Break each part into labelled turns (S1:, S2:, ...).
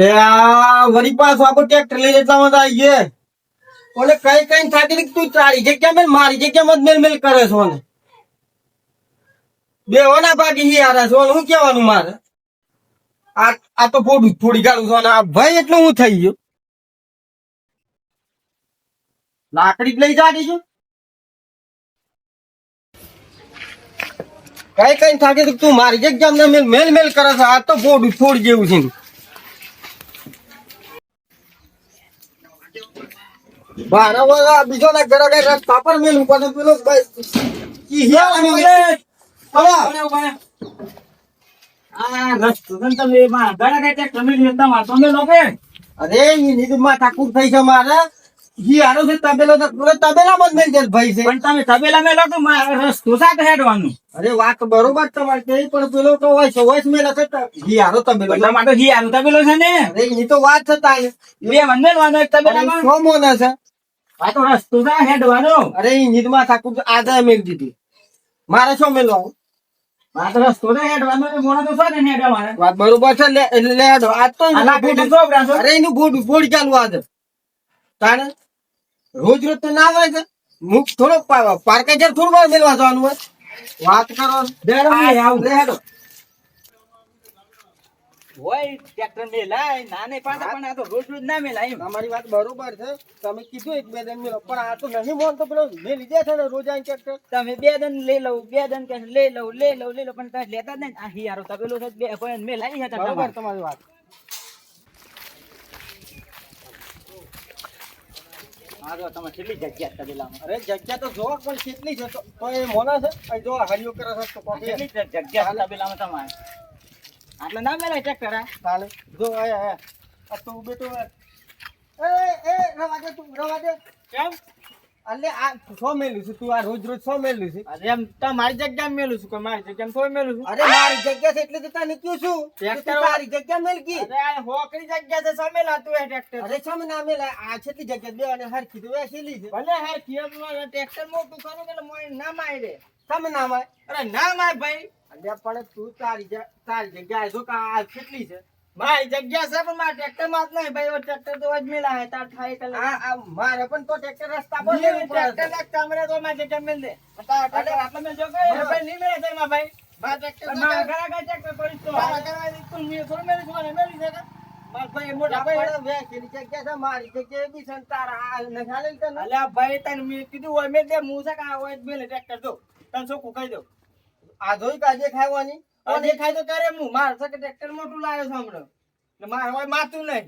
S1: લે આ વરી પાછો આપણો ટ્રેક્ટર લઈ મત આવી ગયા ઓલે કઈ કઈ થાકી તું તારી જગ્યા મેં મારી જગ્યા મત મેલ મેલ કરે છો ને બે ઓના હી હારા છો હું કેવાનું મારે? આ આ તો ફોડું થોડી ગાડું છો ને આ ભાઈ એટલું હું થઈ ગયો. લાકડી જ લઈ જાડી છું કઈ કઈ થાકી તું મારી જગ્યા મેલ મેલ કરે છે, આ તો ફોડું ફોડ જેવું છે. બારા બીજો ના ઘરે ઘરે રસ્તા પર મેલું પણ પેલો ઈ હિયા ની અલા
S2: આ. રસ્તો છે તમે કઈ લોકો.
S1: અરે ઈ નીધું માં ઠાકુર થઈ છે મારે. ઈ હારો છે તબેલો તો તબેલા મત મેલ ભાઈ છે.
S2: પણ તમે તબેલા મેલો તો મારે રસ્તો સાથે હેડવાનું.
S1: અરે વાત બરોબર તમારે તે પણ પેલો તો હોય છે હોય મેલા છે ઈ તબેલો
S2: પણ તમારે તો તબેલો છે ને.
S1: અરે ઈ તો વાત છે તાને
S2: બે મન મેલવાનો એક તબેલામાં.
S1: સો મોના છે.
S2: આ તો રસ્તો છે હેડવાનો.
S1: અરે ઠાકુર મેલ દીધી. મારે શું મેલવાનું
S2: આ રસ્તો છે હેડવાનો એટલે મોણો તો છે ને હેડવાનો.
S1: વાત બરોબર છે લે એટલે હેડો.
S2: આ તો.
S1: અરે એનું બોડ બોડ ચાલુ આજ. તાણે રોજ રોજ તો ના આવે છે. મુખ થોડો પાર્કેજર થોડું વાર મેળવા જવાનું હોય. વાત કરો. હેડો.
S2: હોય ટ્રેક્ટર મેલાય ના પાડતા પણ આ તો રોજ રોજ ના મેલાય.
S1: તમારી વાત બરોબર છે. તમે કીધું એક બે દન પણ આ તો નહીં મોન તો પેલો મેં લીધે છે ને રોજ ટ્રેક્ટર?
S2: તમે બે દન લઈ લઉં બે દન કે લઈ લઉં લઈ લઉં લઈ લઉં. પણ તમે લેતા જ નહીં. આ હિયારો તબેલો છે બે કોઈ મેલાય હતા
S1: બરોબર
S2: તમારી.
S1: વાત.
S2: તમે કેટલી જગ્યા તબેલામાં
S1: અરે જગ્યા તો જોવા પણ કેટલી છે. તો એ મોના છે. જો હરિયો કરે છે તો
S2: કેટલી જગ્યા તબેલામાં તમારે? આટલે ના મેલાય ટ્રેક્ટર
S1: તાલે. જો આ તો ઉભે તો એ એ રવા દે તું રવા દે.
S2: કેમ?
S1: અલે આ સો મેલું છું? તું આ રોજ રોજ સો મેલું છે?
S2: અરે એમ તમારી જગ્યા મેલું છું. કે મારી જગ્યા કોઈ મેલું છું?
S1: અરે મારી જગ્યા છે એટલે તો તને કયું છું.
S2: ટ્રેક્ટર
S1: તું તારી જગ્યા મેલકી
S2: અરે આ હોકરી જગ્યા છે સમેલા તું એ ટ્રેક્ટર?
S1: અરે છો ના મેલા. આ છેટલી જગ્યા બે અને હરખી તો વેસેલી છે.
S2: ભલે હરખી એમ ટ્રેક્ટર મોટું ખરું એટલે મોય ના માય રે
S1: તમે ના માય.
S2: અરે ના માય ભાઈ.
S1: અલ્યા પણ તું તારી તારી જગ્યાએ જો કા કેટલી છે?
S2: મારી જગ્યા છે પણ મારા ટ્રેક્ટરમાં જ નહીં ભાઈ. ટ્રેક્ટર તો જ મેલા હે તાર થાય એટલે.
S1: આ આ મારે પણ તો ટ્રેક્ટર રસ્તા પર લેવું
S2: ટ્રેક્ટર. લાગતા મને તો મારી જગ્યા મેલ દે. તાર ટ્રેક્ટર આટલા મેલ જો કે ભાઈ નહીં મેલે છે માં ભાઈ.
S1: મારા ટ્રેક્ટર તો
S2: મારા
S1: કાંઈ-
S2: ઘણા ટ્રેક્ટર પડી તો.
S1: મારા
S2: ઘરા ઘણા તું મેં થોડું મેલી મને મેલી છે કે? મારા ભાઈ મોટા ભાઈ
S1: જગ્યા છે મારી જગ્યા બી છે ને તારા આ
S2: અલ્યા ભાઈ તને મેં કીધું હોય મેં દે છે કે હોય મેલે ટ્રેક્ટર જો. તને કહી દઉં
S1: આ કાજે ખાવાની
S2: અને દેખાય તો કરે હું માર સકે ટ્રેક્ટર મોટું લાવ્યો છે હમણાં. ને મારે હોય માતું નહીં.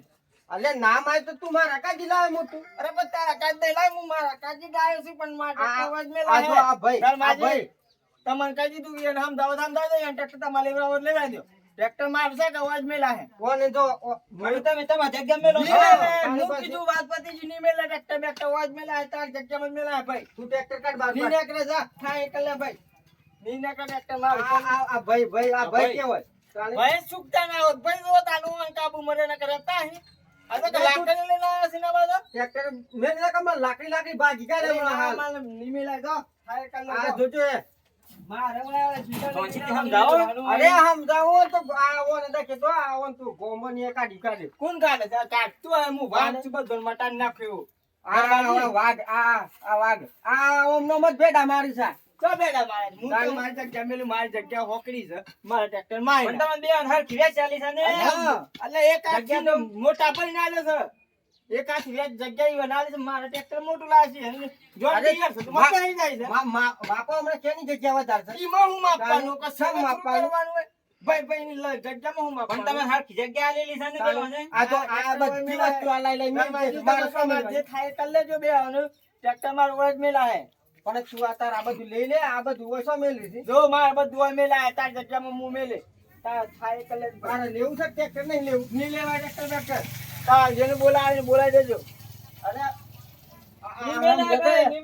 S1: અલે ના માય તો તું મારા કાજી લાવે મોટું.
S2: અરે પણ તારા કાજ નહીં લાવે હું મારા કાજી લાવ્યો છું પણ મારા
S1: અવાજ
S2: મે હોય
S1: આ ભાઈ, આ ભાઈ.
S2: તમને કહી દીધું કે હમ દાવ દામ દાવ દે ટ્રેક્ટર તમારે એટલે લેવડાવી દો. ટ્રેક્ટર માર છે કે હોય મેલા હે?
S1: કોને જો
S2: હવે તમે તમા જગ્યા મેલો.
S1: મેલે.
S2: હું કીધું વાત પતી જ નહીં ટ્રેક્ટર મે તો જ મેલા હે તાર જગ્યા માં મેલા હે ભાઈ.
S1: તું ટ્રેક્ટર કાઢ બારની
S2: નેકરે જા થા એકલે ભાઈ. ની નેકરે ટ્રેક્ટર
S1: આ આ- આ ભાઈ ભાઈ આ ભાઈ કેવો
S2: ભાઈ સુકતા ના હોત. ભાઈ જો તાનું અંકાબુ કાબુ મરે ના કરતા હે. આ તો લાકડી ને
S1: ના લાકડી લાકડી ભાગી ગયા રે હાલ.
S2: માલ.
S1: જોજો
S2: મારે
S1: ભેડા મારી છે.
S2: તો બેડા મારે? હું તો મારી જગ્યા મેલું મારી જગ્યા હોકડી છે. મારા ટ્રેક્ટરમાં
S1: પણ
S2: તમે બે હર ખીરે ચાલી છે ને? એટલે એક જગ્યા તો મોટા પડી ના છે. એક વેચ જગ્યા બનાવી છે મારા ટ્રેક્ટર મોટું લાવે છે જો તૈયાર છે તો
S1: મા-
S2: જાય છે.
S1: મા- મા- બાપા હમણાં કેની જગ્યા વધારે છે?
S2: ઈમાં હું માપવાનું કે
S1: માપવાનું?
S2: માપવાનું ભાઈ ભાઈ ની જગ્યામાં હું માપવાનું પણ તમે હરખી જગ્યા આલેલી છે ને
S1: આ તો આ બધી વસ્તુ આ લઈ લઈ મેં
S2: મારી
S1: બાર સો મેળવી.
S2: જે થાય કરી લેજો બે અને ટ્રેક્ટર મારું વળજ મેલા હે.
S1: પણ તું આ તાર આ બધું લઈ લે આ બધું ઓછો મેળવી છે?
S2: જો મારે બધું હોય મેલા તાર જગ્યામાં હું મેલે. તાર થાય કરી
S1: મારે લેવું છે ટ્રેક્ટર નહીં લેવું?
S2: નહીં લેવા ટ્રેક્ટર તાર જેને બોલાવે એને બોલાવી દેજો.
S1: અરે આ-
S2: નહીં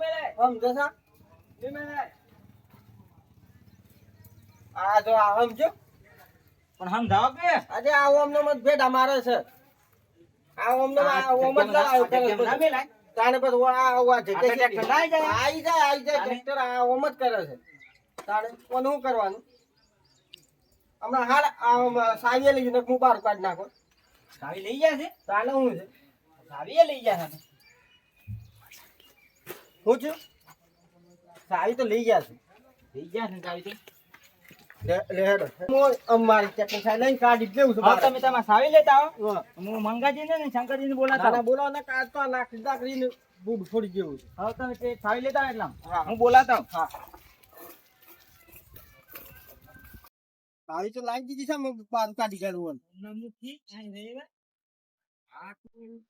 S1: આમ જો.
S2: પણ સમજાવો કે?
S1: આજે આ ઓમનો મત ભેડા મારે છે આ ઓમનો આ ઓમ જ છે. તાણે પછી આ છે.
S2: જાય.
S1: આઈ જાય આઈ જાય. ટ્રેક્ટર આ ઓમ જ કરે છે. તાણે? કોને શું કરવાનું? હમણાં હાલ સાવીએ લઈ જઈને હું બહાર કાઢી નાખો.
S3: ચાવી લઈ છે?
S1: તાને હું છે?
S3: ચાવી લઈ છે
S1: હું છું? સારી તો લઈ છે.
S3: લઈ ગયા છે ચાવી તો?
S1: લે હું અમારી હા. તો લાઈન દીધી છે
S3: બોલાતા
S1: બાર
S3: કાઢી
S1: બોલાવો ને કાઢ તો આ નાખી દાખરીને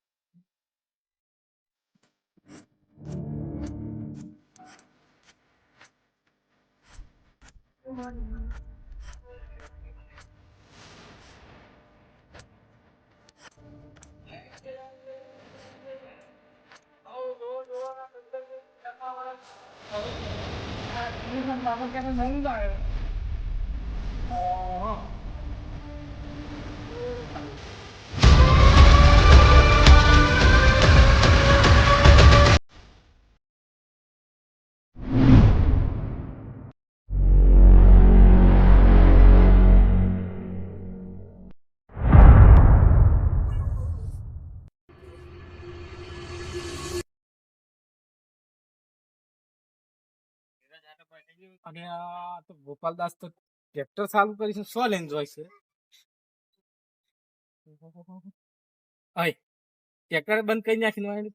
S1: બૂટ ફોડી જેવું છે
S3: હવે તમે તે આવો એટલામાં.
S1: હા.
S3: હું બોલાતા આવું.
S1: હા સારી તો લાગી દીધી છે મેં બહાર કાઢી કાઢું
S3: નમુથી અહીં રહી રે. આ તું-
S2: અને આ તો ગોપાલદાસ તો ટ્રેક્ટર ચાલુ કરી છે સો લેન જોઈ છે ટ્રેક્ટર બંધ કરી નાખીને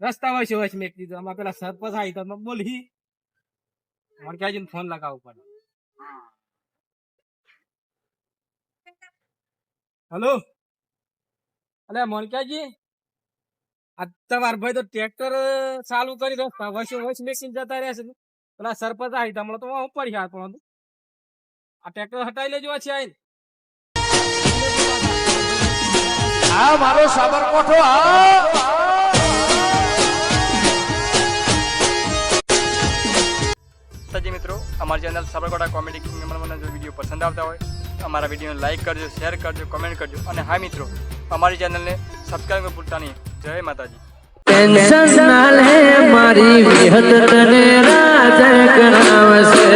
S2: રસ્તા હોય છે હોય છે, મેં કીધું. આમાં પેલા સરપંચ આવી તો બોલી, મને ક્યાં ફોન લગાવવો પડે. હલો અલે મોનકાજી આ તમારા ભાઈ તો ટ્રેક્ટર ચાલુ કરી દો. વસી વચ્ચે મેકીને જતા રહ્યા ને. પેલા સરપંચ આવી હમણાં તો હું પડી પણ આ ટ્રેક્ટર હટાવી લેજો છે આઈ
S4: હા મારો સાબરકોઠો હા.
S5: સજી મિત્રો અમારી ચેનલ સાબરકોટા કોમેડી કિંગ મને જો વીડિયો પસંદ આવતા હોય અમારા વિડીયોને લાઇક કરજો શેર કરજો કોમેન્ટ કરજો. અને હા મિત્રો અમારી ચેનલને સબસ્ક્રાઈબ ભૂલતા નહીં. જય માતાજી.
S6: મારી વિહત તને રાજ કરાવશે.